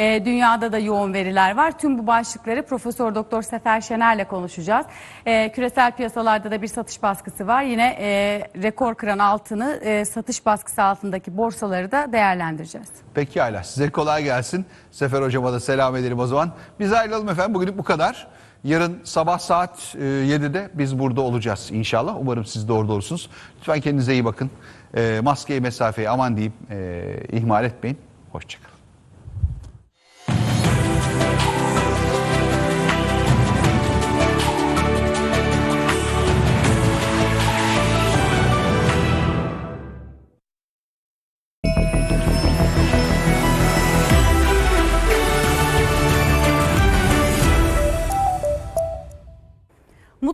E, dünyada da yoğun veriler var. Tüm bu başlıkları Profesör Doktor Sefer Şener'le konuşacağız. E, küresel piyasalarda da bir satış baskısı var. Yine e, rekor kıran altını e, satış baskısı altındaki borsaları da değerlendireceğiz. Pekala size kolay gelsin. Sefer hocama da selam edelim o zaman. Biz ayrılalım efendim bugünlük bu kadar. Yarın sabah saat e, 7'de biz burada olacağız inşallah. Umarım siz de orada olursunuz. Lütfen kendinize iyi bakın. E, maskeyi mesafeyi aman diyeyim e, ihmal etmeyin. Hoşçakalın.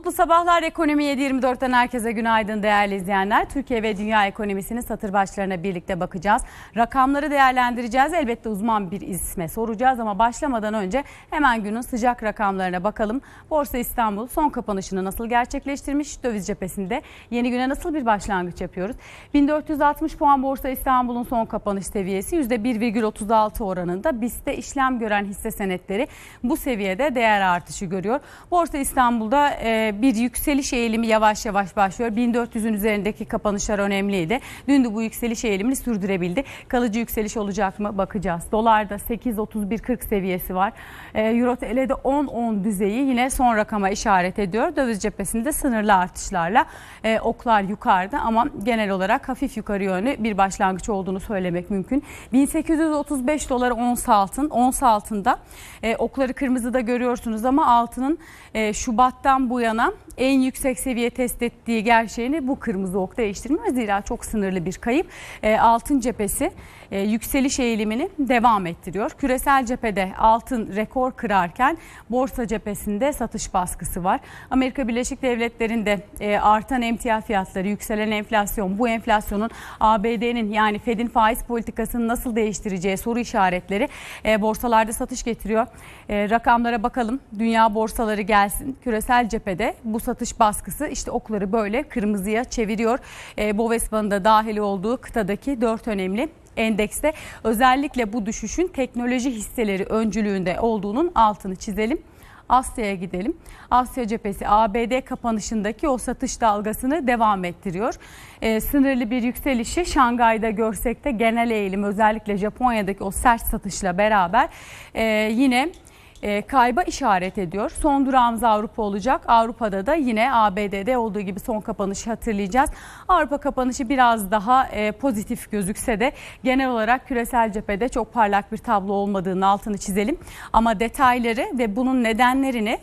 Mutlu sabahlar Ekonomi 724'ten herkese günaydın değerli izleyenler. Türkiye ve dünya ekonomisinin satır başlarına birlikte bakacağız. Rakamları değerlendireceğiz. Elbette uzman bir isme soracağız ama başlamadan önce hemen günün sıcak rakamlarına bakalım. Borsa İstanbul son kapanışını nasıl gerçekleştirmiş? Döviz cephesinde yeni güne nasıl bir başlangıç yapıyoruz? 1460 puan Borsa İstanbul'un son kapanış seviyesi %1,36 oranında. BIST'te işlem gören hisse senetleri bu seviyede değer artışı görüyor. Borsa İstanbul'da bir yükseliş eğilimi yavaş yavaş başlıyor. 1400'ün üzerindeki kapanışlar önemliydi. Dün de bu yükseliş eğilimini sürdürebildi. Kalıcı yükseliş olacak mı bakacağız. Dolarda 8.31.40 seviyesi var. E, Euro TL'de 10.10 düzeyi yine son rakama işaret ediyor. Döviz cephesinde sınırlı artışlarla e, oklar yukarıda ama genel olarak hafif yukarı yönlü bir başlangıç olduğunu söylemek mümkün. 1835 dolar ons altın. Ons altında e, okları kırmızıda görüyorsunuz ama altının e, Şubat'tan bu yana en yüksek seviye test ettiği gerçeğini bu kırmızı ok değiştirmez. Zira çok sınırlı bir kayıp. E, altın cephesi e, yükseliş eğilimini devam ettiriyor. Küresel cephede altın rekor kırarken borsa cephesinde satış baskısı var. Amerika Birleşik Devletleri'nde e, artan emtia fiyatları, yükselen enflasyon, bu enflasyonun ABD'nin yani Fed'in faiz politikasını nasıl değiştireceği soru işaretleri e, borsalarda satış getiriyor. Rakamlara bakalım. Dünya borsaları gelsin. Küresel cephede bu satış baskısı işte okları böyle kırmızıya çeviriyor. E, Bovespa'nın da dahil olduğu kıtadaki dört önemli endekste özellikle bu düşüşün teknoloji hisseleri öncülüğünde olduğunun altını çizelim. Asya'ya gidelim. Asya cephesi ABD kapanışındaki o satış dalgasını devam ettiriyor. Ee, sınırlı bir yükselişi Şangay'da görsek de genel eğilim özellikle Japonya'daki o sert satışla beraber e, yine e, kayba işaret ediyor. Son durağımız Avrupa olacak. Avrupa'da da yine ABD'de olduğu gibi son kapanışı hatırlayacağız. Avrupa kapanışı biraz daha e, pozitif gözükse de genel olarak küresel cephede çok parlak bir tablo olmadığını altını çizelim. Ama detayları ve bunun nedenlerini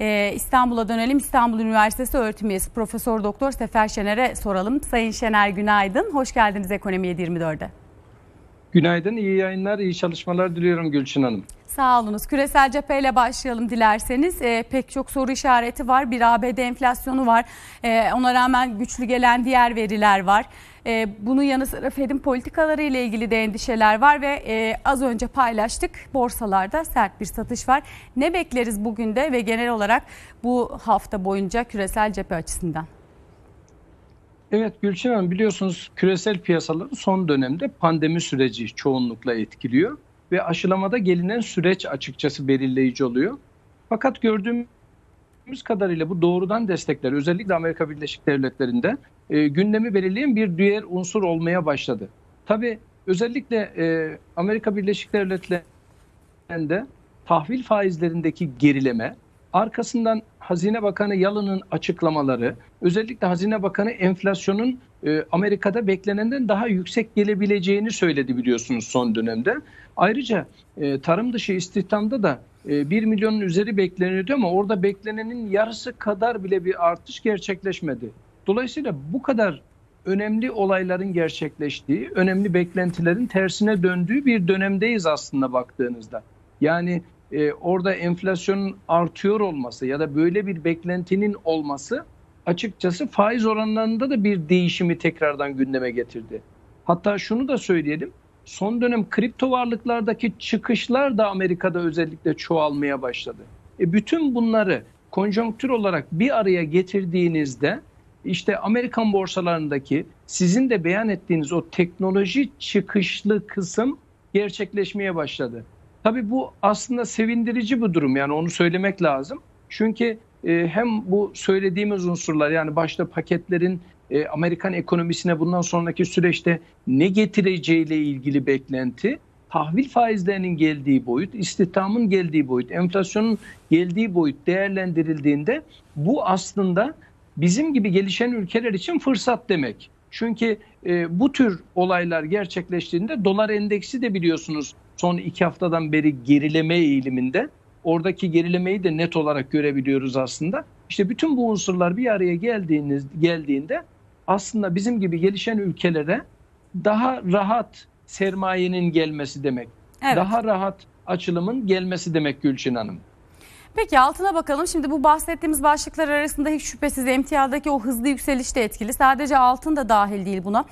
e, İstanbul'a dönelim. İstanbul Üniversitesi öğretim üyesi Profesör Doktor Sefer Şener'e soralım. Sayın Şener günaydın. Hoş geldiniz Ekonomi 724'e. Günaydın, iyi yayınlar, iyi çalışmalar diliyorum Gülçin Hanım. Sağ. Küresel cepheyle başlayalım dilerseniz. E, pek çok soru işareti var. Bir ABD enflasyonu var. E, ona rağmen güçlü gelen diğer veriler var. E, bunun yanı sıra Fed'in politikaları ile ilgili de endişeler var ve e, az önce paylaştık. Borsalarda sert bir satış var. Ne bekleriz bugün de ve genel olarak bu hafta boyunca küresel cephe açısından? Evet Gülçin Hanım biliyorsunuz küresel piyasaları son dönemde pandemi süreci çoğunlukla etkiliyor ve aşılamada gelinen süreç açıkçası belirleyici oluyor. Fakat gördüğümüz kadarıyla bu doğrudan destekler özellikle Amerika Birleşik Devletleri'nde e, gündemi belirleyen bir diğer unsur olmaya başladı. Tabii özellikle e, Amerika Birleşik Devletleri'nde tahvil faizlerindeki gerileme, arkasından Hazine Bakanı Yalın'ın açıklamaları, özellikle Hazine Bakanı enflasyonun e, Amerika'da beklenenden daha yüksek gelebileceğini söyledi biliyorsunuz son dönemde. Ayrıca e, tarım dışı istihdamda da e, 1 milyonun üzeri bekleniyordu ama orada beklenenin yarısı kadar bile bir artış gerçekleşmedi. Dolayısıyla bu kadar önemli olayların gerçekleştiği, önemli beklentilerin tersine döndüğü bir dönemdeyiz aslında baktığınızda. Yani e, orada enflasyonun artıyor olması ya da böyle bir beklentinin olması açıkçası faiz oranlarında da bir değişimi tekrardan gündeme getirdi. Hatta şunu da söyleyelim. Son dönem kripto varlıklardaki çıkışlar da Amerika'da özellikle çoğalmaya başladı. E bütün bunları konjonktür olarak bir araya getirdiğinizde işte Amerikan borsalarındaki sizin de beyan ettiğiniz o teknoloji çıkışlı kısım gerçekleşmeye başladı. Tabii bu aslında sevindirici bir durum yani onu söylemek lazım. Çünkü e, hem bu söylediğimiz unsurlar yani başta paketlerin e, Amerikan ekonomisine bundan sonraki süreçte ne getireceğiyle ilgili beklenti, tahvil faizlerinin geldiği boyut, istihdamın geldiği boyut, enflasyonun geldiği boyut değerlendirildiğinde bu aslında bizim gibi gelişen ülkeler için fırsat demek. Çünkü e, bu tür olaylar gerçekleştiğinde dolar endeksi de biliyorsunuz son iki haftadan beri gerileme eğiliminde. Oradaki gerilemeyi de net olarak görebiliyoruz aslında. İşte bütün bu unsurlar bir araya geldiğiniz geldiğinde aslında bizim gibi gelişen ülkelere daha rahat sermayenin gelmesi demek. Evet. Daha rahat açılımın gelmesi demek Gülçin Hanım. Peki altına bakalım. Şimdi bu bahsettiğimiz başlıklar arasında hiç şüphesiz emtiadaki o hızlı yükseliş de etkili. Sadece altın da dahil değil buna.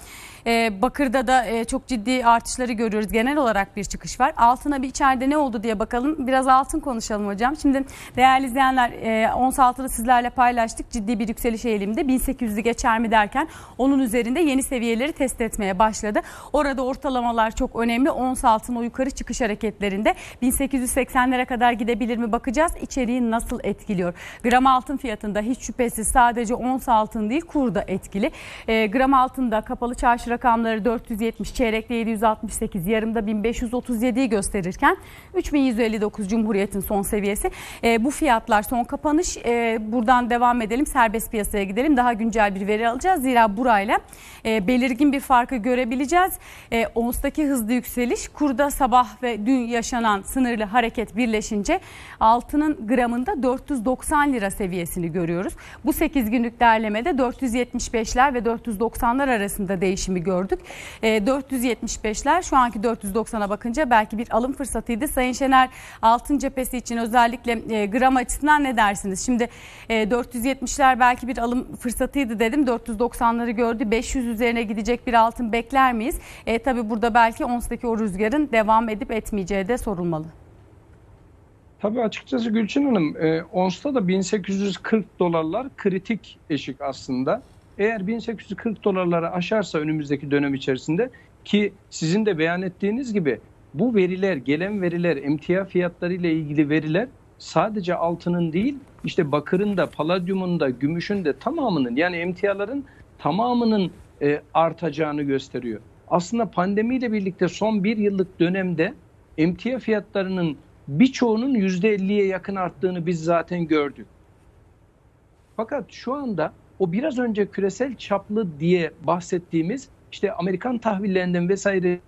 Ee, bakırda da e, çok ciddi artışları görüyoruz. Genel olarak bir çıkış var. Altına bir içeride ne oldu diye bakalım. Biraz altın konuşalım hocam. Şimdi değerli izleyenler e, ons altını sizlerle paylaştık. Ciddi bir yükseliş eğilimde. 1800'ü geçer mi derken onun üzerinde yeni seviyeleri test etmeye başladı. Orada ortalamalar çok önemli. Ons altın o yukarı çıkış hareketlerinde 1880'lere kadar gidebilir mi bakacağız. İçeriği nasıl etkiliyor? Gram altın fiyatında hiç şüphesiz sadece ons altın değil kur da etkili. E, gram altında kapalı çarşı rakamları 470, çeyrekte 768, yarımda 1537'yi gösterirken 3159 Cumhuriyet'in son seviyesi. E, bu fiyatlar son kapanış. E, buradan devam edelim. Serbest piyasaya gidelim. Daha güncel bir veri alacağız. Zira burayla e, belirgin bir farkı görebileceğiz. E, onstaki hızlı yükseliş kurda sabah ve dün yaşanan sınırlı hareket birleşince altının gramında 490 lira seviyesini görüyoruz. Bu 8 günlük derlemede 475'ler ve 490'lar arasında değişimi gördük. E, 475'ler şu anki 490'a bakınca belki bir alım fırsatıydı. Sayın Şener altın cephesi için özellikle e, gram açısından ne dersiniz? Şimdi e, 470'ler belki bir alım fırsatıydı dedim. 490'ları gördü. 500 üzerine gidecek bir altın bekler miyiz? E, tabii burada belki onstaki o rüzgarın devam edip etmeyeceği de sorulmalı. Tabii açıkçası Gülçin Hanım, e, onsta da 1840 dolarlar kritik eşik aslında. Eğer 1840 dolarları aşarsa önümüzdeki dönem içerisinde ki sizin de beyan ettiğiniz gibi bu veriler, gelen veriler, emtia fiyatları ile ilgili veriler sadece altının değil, işte bakırın da, paladyumun da, gümüşün de tamamının yani emtiaların tamamının e, artacağını gösteriyor. Aslında pandemiyle birlikte son bir yıllık dönemde emtia fiyatlarının birçoğunun %50'ye yakın arttığını biz zaten gördük. Fakat şu anda o biraz önce küresel çaplı diye bahsettiğimiz işte Amerikan tahvillerinden vesaire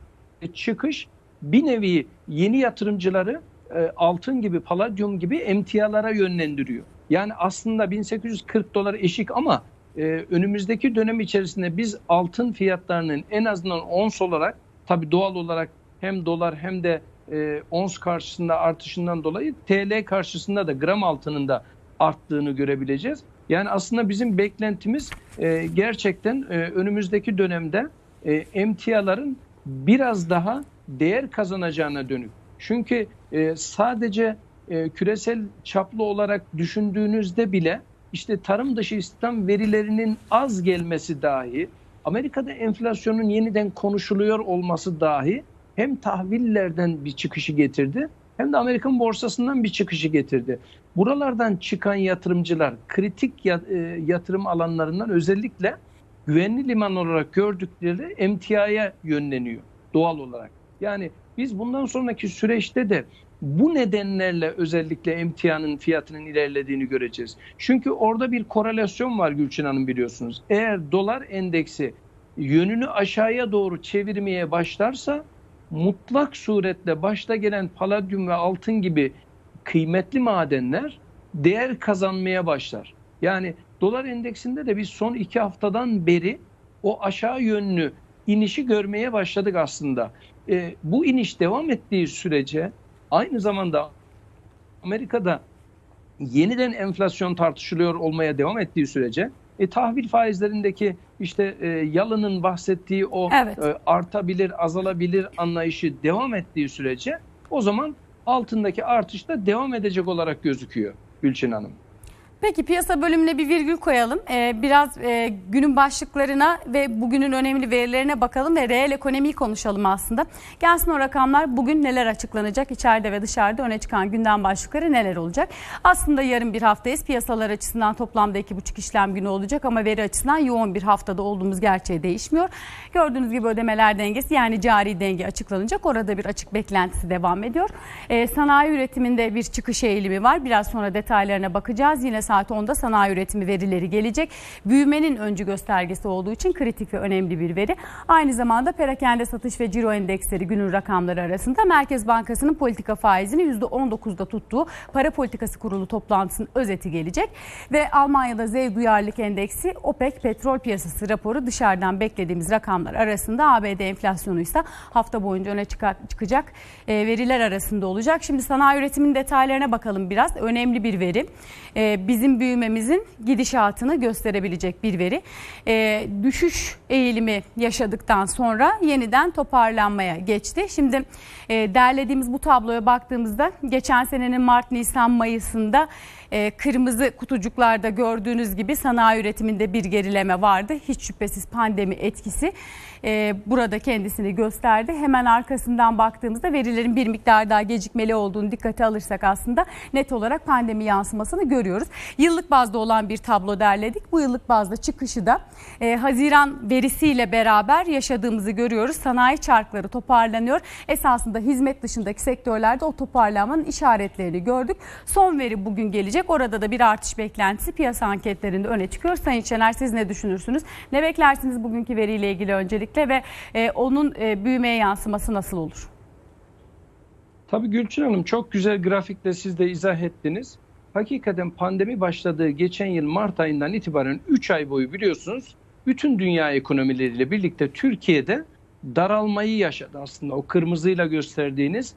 çıkış bir nevi yeni yatırımcıları e, altın gibi, paladyum gibi emtialara yönlendiriyor. Yani aslında 1840 dolar eşik ama e, önümüzdeki dönem içerisinde biz altın fiyatlarının en azından ons olarak tabii doğal olarak hem dolar hem de e, ons karşısında artışından dolayı TL karşısında da gram altının da arttığını görebileceğiz. Yani aslında bizim beklentimiz e, gerçekten e, önümüzdeki dönemde e, emtiaların biraz daha değer kazanacağına dönük. Çünkü e, sadece e, küresel çaplı olarak düşündüğünüzde bile işte tarım dışı istihdam verilerinin az gelmesi dahi, Amerika'da enflasyonun yeniden konuşuluyor olması dahi hem tahvillerden bir çıkışı getirdi hem de Amerikan borsasından bir çıkışı getirdi. Buralardan çıkan yatırımcılar kritik e, yatırım alanlarından özellikle güvenli liman olarak gördükleri emtiaya yönleniyor doğal olarak. Yani biz bundan sonraki süreçte de bu nedenlerle özellikle emtianın fiyatının ilerlediğini göreceğiz. Çünkü orada bir korelasyon var Gülçin Hanım biliyorsunuz. Eğer dolar endeksi yönünü aşağıya doğru çevirmeye başlarsa mutlak suretle başta gelen paladyum ve altın gibi kıymetli madenler değer kazanmaya başlar. Yani dolar endeksinde de biz son iki haftadan beri o aşağı yönlü inişi görmeye başladık aslında. E, bu iniş devam ettiği sürece aynı zamanda Amerika'da yeniden enflasyon tartışılıyor olmaya devam ettiği sürece e, tahvil faizlerindeki işte e, Yalın'ın bahsettiği o Evet. e, artabilir, azalabilir anlayışı devam ettiği sürece o zaman altındaki artış da devam edecek olarak gözüküyor Gülçin Hanım. Peki piyasa bölümüne bir virgül koyalım. Ee, biraz e, günün başlıklarına ve bugünün önemli verilerine bakalım ve reel ekonomiyi konuşalım aslında. Gelsin o rakamlar bugün neler açıklanacak? İçeride ve dışarıda öne çıkan gündem başlıkları neler olacak? Aslında yarın bir haftayız. Piyasalar açısından toplamda 2,5 işlem günü olacak ama veri açısından yoğun bir haftada olduğumuz gerçeği değişmiyor. Gördüğünüz gibi ödemeler dengesi yani cari denge açıklanacak. Orada bir açık beklentisi devam ediyor. Ee, sanayi üretiminde bir çıkış eğilimi var. Biraz sonra detaylarına bakacağız. Yine saat 10'da sanayi üretimi verileri gelecek. Büyümenin öncü göstergesi olduğu için kritik ve önemli bir veri. Aynı zamanda perakende satış ve ciro endeksleri günün rakamları arasında Merkez Bankası'nın politika faizini %19'da tuttuğu para politikası kurulu toplantısının özeti gelecek. Ve Almanya'da ZEV duyarlılık endeksi OPEC petrol piyasası raporu dışarıdan beklediğimiz rakamlar arasında ABD enflasyonu ise hafta boyunca öne çıkacak e, veriler arasında olacak. Şimdi sanayi üretiminin detaylarına bakalım biraz. Önemli bir veri. E, bizim büyümemizin gidişatını gösterebilecek bir veri. E, düşüş eğilimi yaşadıktan sonra yeniden toparlanmaya geçti. Şimdi e, derlediğimiz bu tabloya baktığımızda geçen senenin Mart, Nisan, Mayıs'ında e, kırmızı kutucuklarda gördüğünüz gibi sanayi üretiminde bir gerileme vardı. Hiç şüphesiz pandemi etkisi e, burada kendisini gösterdi. Hemen arkasından baktığımızda verilerin bir miktar daha gecikmeli olduğunu dikkate alırsak aslında net olarak pandemi yansımasını görüyoruz. Yıllık bazda olan bir tablo derledik. Bu yıllık bazda çıkışı da e, Haziran verisiyle beraber yaşadığımızı görüyoruz. Sanayi çarkları toparlanıyor. Esasında hizmet dışındaki sektörlerde o toparlanmanın işaretlerini gördük. Son veri bugün gelecek. Orada da bir artış beklentisi piyasa anketlerinde öne çıkıyor. Sayın Şener siz ne düşünürsünüz? Ne beklersiniz bugünkü veriyle ilgili öncelikle ve e, onun e, büyümeye yansıması nasıl olur? Tabii Gülçin Hanım çok güzel grafikle siz de izah ettiniz. Hakikaten pandemi başladığı geçen yıl Mart ayından itibaren 3 ay boyu biliyorsunuz bütün dünya ekonomileriyle birlikte Türkiye'de daralmayı yaşadı aslında. O kırmızıyla gösterdiğiniz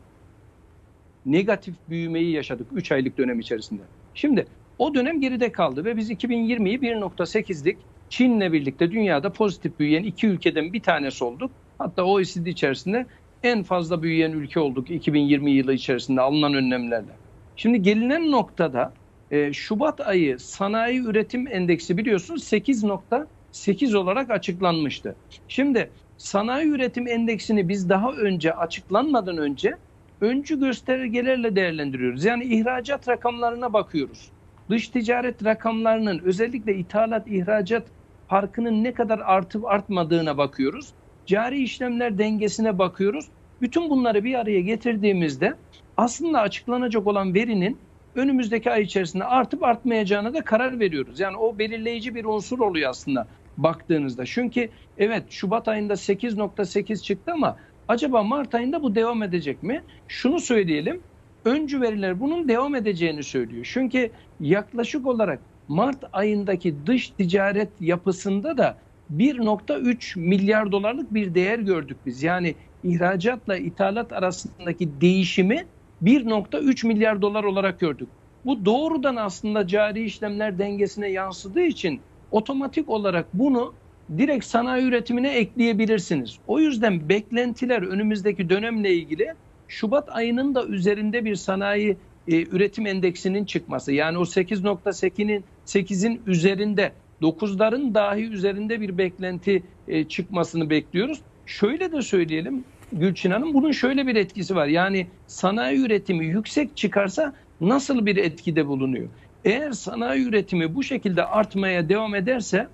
negatif büyümeyi yaşadık 3 aylık dönem içerisinde. Şimdi o dönem geride kaldı ve biz 2020'yi 1.8'lik Çin'le birlikte dünyada pozitif büyüyen iki ülkeden bir tanesi olduk. Hatta OECD içerisinde en fazla büyüyen ülke olduk 2020 yılı içerisinde alınan önlemlerle. Şimdi gelinen noktada e, Şubat ayı sanayi üretim endeksi biliyorsunuz 8.8 olarak açıklanmıştı. Şimdi sanayi üretim endeksini biz daha önce açıklanmadan önce öncü göstergelerle değerlendiriyoruz. Yani ihracat rakamlarına bakıyoruz. Dış ticaret rakamlarının özellikle ithalat ihracat farkının ne kadar artıp artmadığına bakıyoruz. Cari işlemler dengesine bakıyoruz. Bütün bunları bir araya getirdiğimizde aslında açıklanacak olan verinin önümüzdeki ay içerisinde artıp artmayacağına da karar veriyoruz. Yani o belirleyici bir unsur oluyor aslında baktığınızda. Çünkü evet Şubat ayında 8.8 çıktı ama acaba Mart ayında bu devam edecek mi? Şunu söyleyelim. Öncü veriler bunun devam edeceğini söylüyor. Çünkü yaklaşık olarak Mart ayındaki dış ticaret yapısında da 1.3 milyar dolarlık bir değer gördük biz. Yani ihracatla ithalat arasındaki değişimi 1.3 milyar dolar olarak gördük. Bu doğrudan aslında cari işlemler dengesine yansıdığı için otomatik olarak bunu direkt sanayi üretimine ekleyebilirsiniz. O yüzden beklentiler önümüzdeki dönemle ilgili Şubat ayının da üzerinde bir sanayi e, üretim endeksinin çıkması. Yani o 8.8'in 8'in üzerinde 9'ların dahi üzerinde bir beklenti e, çıkmasını bekliyoruz. Şöyle de söyleyelim Gülçin Hanım bunun şöyle bir etkisi var. Yani sanayi üretimi yüksek çıkarsa nasıl bir etkide bulunuyor? Eğer sanayi üretimi bu şekilde artmaya devam ederse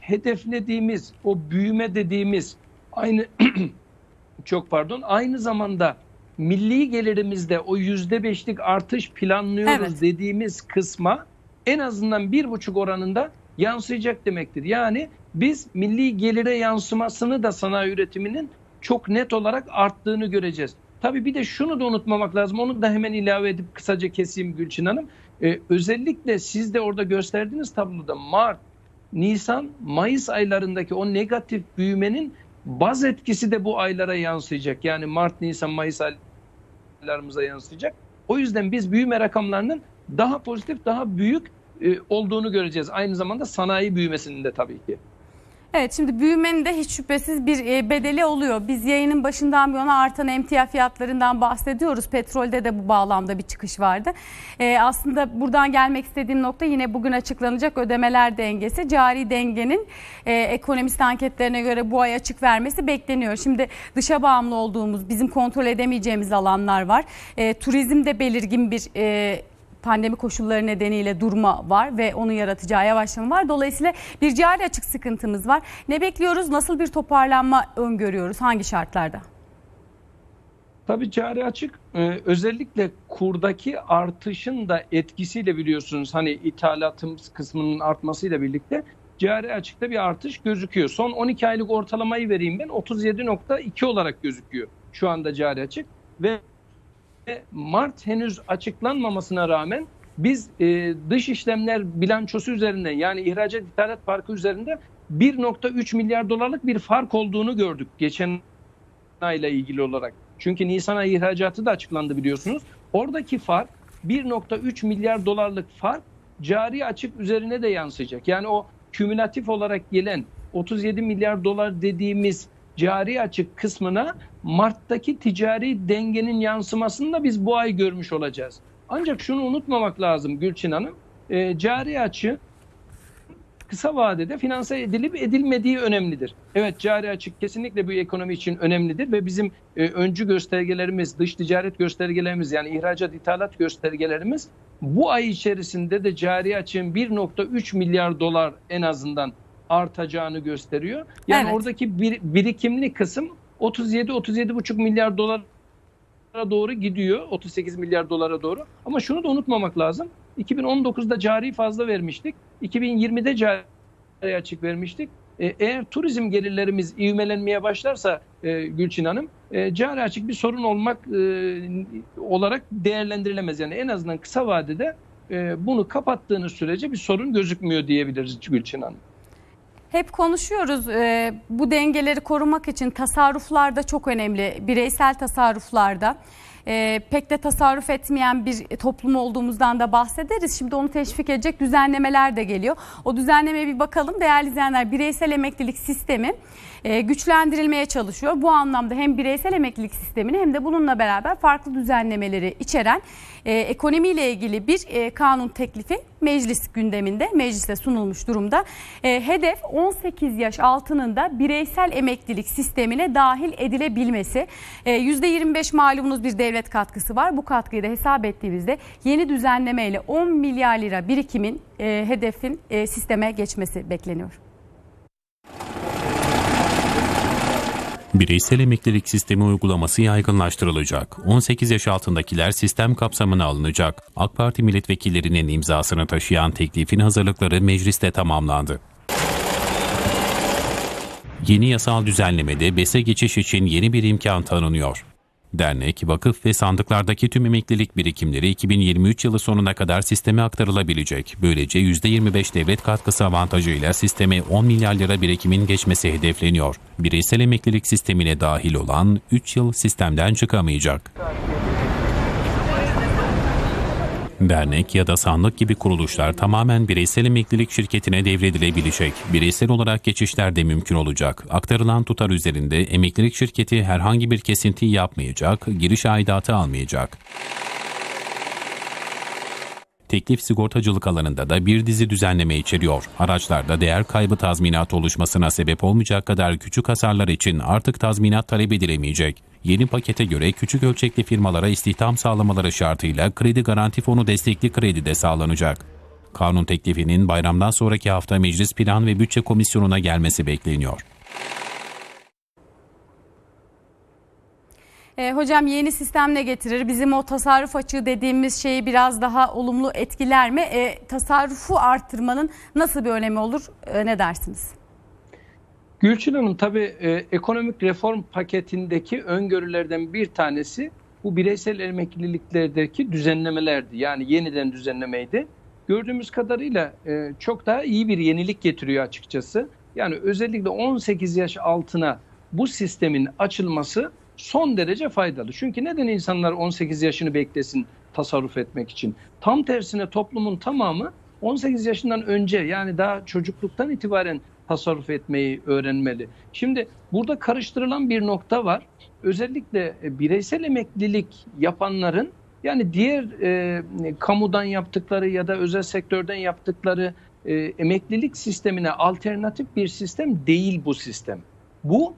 hedeflediğimiz o büyüme dediğimiz aynı çok pardon aynı zamanda milli gelirimizde o yüzde beşlik artış planlıyoruz Evet. dediğimiz kısma en azından bir buçuk oranında yansıyacak demektir. Yani biz milli gelire yansımasını da sanayi üretiminin çok net olarak arttığını göreceğiz. Tabii bir de şunu da unutmamak lazım. Onu da hemen ilave edip kısaca keseyim Gülçin Hanım. Ee, özellikle siz de orada gösterdiğiniz tabloda Mart, Nisan, Mayıs aylarındaki o negatif büyümenin baz etkisi de bu aylara yansıyacak. Yani Mart, Nisan, Mayıs aylarımıza yansıyacak. O yüzden biz büyüme rakamlarının daha pozitif, daha büyük e, olduğunu göreceğiz. Aynı zamanda sanayi büyümesinin de tabii ki. Evet şimdi büyümenin de hiç şüphesiz bir e, bedeli oluyor. Biz yayının başından bir yana artan emtia fiyatlarından bahsediyoruz. Petrolde de bu bağlamda bir çıkış vardı. E, aslında buradan gelmek istediğim nokta yine bugün açıklanacak ödemeler dengesi. Cari dengenin e, ekonomist anketlerine göre bu ay açık vermesi bekleniyor. Şimdi dışa bağımlı olduğumuz, bizim kontrol edemeyeceğimiz alanlar var. E, turizmde belirgin bir... E, pandemi koşulları nedeniyle durma var ve onun yaratacağı yavaşlama var. Dolayısıyla bir cari açık sıkıntımız var. Ne bekliyoruz? Nasıl bir toparlanma öngörüyoruz? Hangi şartlarda? Tabii cari açık e, özellikle kurdaki artışın da etkisiyle biliyorsunuz hani ithalatım kısmının artmasıyla birlikte cari açıkta bir artış gözüküyor. Son 12 aylık ortalamayı vereyim ben 37.2 olarak gözüküyor şu anda cari açık ve Mart henüz açıklanmamasına rağmen biz e, dış işlemler bilançosu üzerinden yani ihracat ithalat farkı üzerinde 1.3 milyar dolarlık bir fark olduğunu gördük geçen ayla ilgili olarak. Çünkü Nisan ayı ihracatı da açıklandı biliyorsunuz. Oradaki fark 1.3 milyar dolarlık fark cari açık üzerine de yansıyacak. Yani o kümülatif olarak gelen 37 milyar dolar dediğimiz cari açık kısmına Mart'taki ticari dengenin yansımasını da biz bu ay görmüş olacağız. Ancak şunu unutmamak lazım Gülçin Hanım. E, cari açı kısa vadede finanse edilip edilmediği önemlidir. Evet cari açık kesinlikle bu ekonomi için önemlidir ve bizim e, öncü göstergelerimiz, dış ticaret göstergelerimiz yani ihracat ithalat göstergelerimiz bu ay içerisinde de cari açığın 1.3 milyar dolar en azından artacağını gösteriyor. Yani Evet. oradaki bir, birikimli kısım 37-37,5 milyar dolara doğru gidiyor. 38 milyar dolara doğru. Ama şunu da unutmamak lazım. 2019'da cari fazla vermiştik. 2020'de cari açık vermiştik. E, Eğer turizm gelirlerimiz ivmelenmeye başlarsa e, Gülçin Hanım, e, cari açık bir sorun olmak e, olarak değerlendirilemez. Yani en azından kısa vadede e, bunu kapattığınız sürece bir sorun gözükmüyor diyebiliriz Gülçin Hanım. Hep konuşuyoruz e, bu dengeleri korumak için tasarruflar da çok önemli. Bireysel tasarruflarda e, pek de tasarruf etmeyen bir toplum olduğumuzdan da bahsederiz. Şimdi onu teşvik edecek düzenlemeler de geliyor. O düzenlemeye bir bakalım değerli izleyenler. Bireysel emeklilik sistemi e, güçlendirilmeye çalışıyor. Bu anlamda hem bireysel emeklilik sistemini hem de bununla beraber farklı düzenlemeleri içeren e, ekonomiyle ilgili bir e, kanun teklifi meclis gündeminde, meclise sunulmuş durumda. E, hedef 18 yaş altının da bireysel emeklilik sistemine dahil edilebilmesi. E, %25 malumunuz bir devlet katkısı var. Bu katkıyı da hesap ettiğimizde yeni düzenlemeyle 10 milyar lira birikimin e, hedefin e, sisteme geçmesi bekleniyor. Bireysel emeklilik sistemi uygulaması yaygınlaştırılacak. 18 yaş altındakiler sistem kapsamına alınacak. AK Parti milletvekillerinin imzasını taşıyan teklifin hazırlıkları mecliste tamamlandı. Yeni yasal düzenlemede BES'e geçiş için yeni bir imkan tanınıyor. Dernek, vakıf ve sandıklardaki tüm emeklilik birikimleri 2023 yılı sonuna kadar sisteme aktarılabilecek. Böylece %25 devlet katkısı avantajıyla sisteme 10 milyar lira birikimin geçmesi hedefleniyor. Bireysel emeklilik sistemine dahil olan 3 yıl sistemden çıkamayacak. Dernek ya da sandık gibi kuruluşlar tamamen bireysel emeklilik şirketine devredilebilecek. Bireysel olarak geçişler de mümkün olacak. Aktarılan tutar üzerinde emeklilik şirketi herhangi bir kesinti yapmayacak, giriş aidatı almayacak. Teklif sigortacılık alanında da bir dizi düzenleme içeriyor. Araçlarda değer kaybı tazminatı oluşmasına sebep olmayacak kadar küçük hasarlar için artık tazminat talep edilemeyecek. Yeni pakete göre küçük ölçekli firmalara istihdam sağlamaları şartıyla kredi garanti fonu destekli kredi de sağlanacak. Kanun teklifinin bayramdan sonraki hafta Meclis Plan ve Bütçe Komisyonu'na gelmesi bekleniyor. E, hocam yeni sistem ne getirir? Bizim o tasarruf açığı dediğimiz şeyi biraz daha olumlu etkiler mi? E, tasarrufu arttırmanın nasıl bir önemi olur? E, ne dersiniz? Gülçin Hanım tabii e, ekonomik reform paketindeki öngörülerden bir tanesi bu bireysel emekliliklerdeki düzenlemelerdi. Yani yeniden düzenlemeydi. Gördüğümüz kadarıyla e, çok daha iyi bir yenilik getiriyor açıkçası. Yani özellikle 18 yaş altına bu sistemin açılması son derece faydalı. Çünkü neden insanlar 18 yaşını beklesin tasarruf etmek için? Tam tersine toplumun tamamı 18 yaşından önce yani daha çocukluktan itibaren tasarruf etmeyi öğrenmeli. Şimdi burada karıştırılan bir nokta var. Özellikle e, bireysel emeklilik yapanların yani diğer e, kamudan yaptıkları ya da özel sektörden yaptıkları e, emeklilik sistemine alternatif bir sistem değil bu sistem. Bu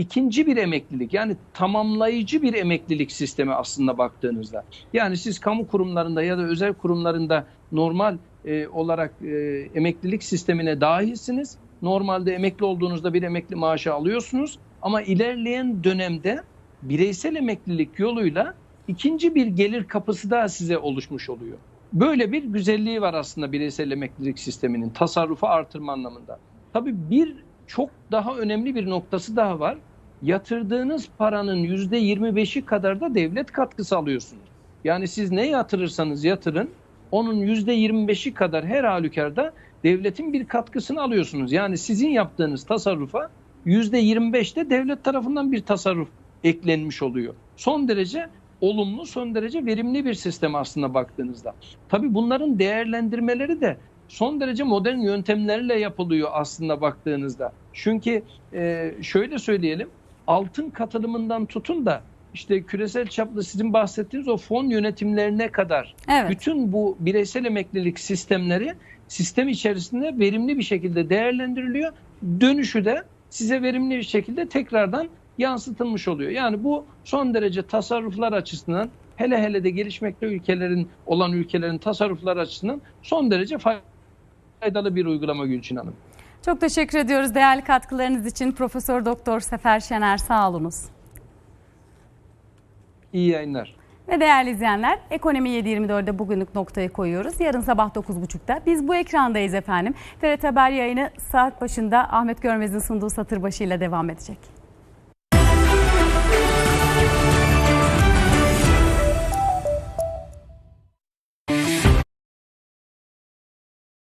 ikinci bir emeklilik yani tamamlayıcı bir emeklilik sistemi aslında baktığınızda. Yani siz kamu kurumlarında ya da özel kurumlarında normal e, olarak e, emeklilik sistemine dahilsiniz. Normalde emekli olduğunuzda bir emekli maaşı alıyorsunuz ama ilerleyen dönemde bireysel emeklilik yoluyla ikinci bir gelir kapısı daha size oluşmuş oluyor. Böyle bir güzelliği var aslında bireysel emeklilik sisteminin tasarrufu artırma anlamında. Tabii bir çok daha önemli bir noktası daha var. Yatırdığınız paranın %25'i kadar da devlet katkısı alıyorsunuz. Yani siz ne yatırırsanız yatırın onun %25'i kadar her halükarda devletin bir katkısını alıyorsunuz. Yani sizin yaptığınız tasarrufa %25'te devlet tarafından bir tasarruf eklenmiş oluyor. Son derece olumlu, son derece verimli bir sistem aslında baktığınızda. Tabii bunların değerlendirmeleri de son derece modern yöntemlerle yapılıyor aslında baktığınızda. Çünkü e, şöyle söyleyelim, altın katılımından tutun da işte küresel çaplı sizin bahsettiğiniz o fon yönetimlerine kadar Evet. bütün bu bireysel emeklilik sistemleri sistem içerisinde verimli bir şekilde değerlendiriliyor. Dönüşü de size verimli bir şekilde tekrardan yansıtılmış oluyor. Yani bu son derece tasarruflar açısından hele hele de gelişmekte ülkelerin olan ülkelerin tasarruflar açısından son derece faydalı bir uygulama Gülçin Hanım. Çok teşekkür ediyoruz değerli katkılarınız için Profesör Doktor Sefer Şener sağ olunuz. İyi yayınlar. Ve değerli izleyenler Ekonomi 7.24'de bugünlük noktayı koyuyoruz. Yarın sabah 9.30'da biz bu ekrandayız efendim. TRT Haber yayını saat başında Ahmet Görmez'in sunduğu satır başıyla devam edecek.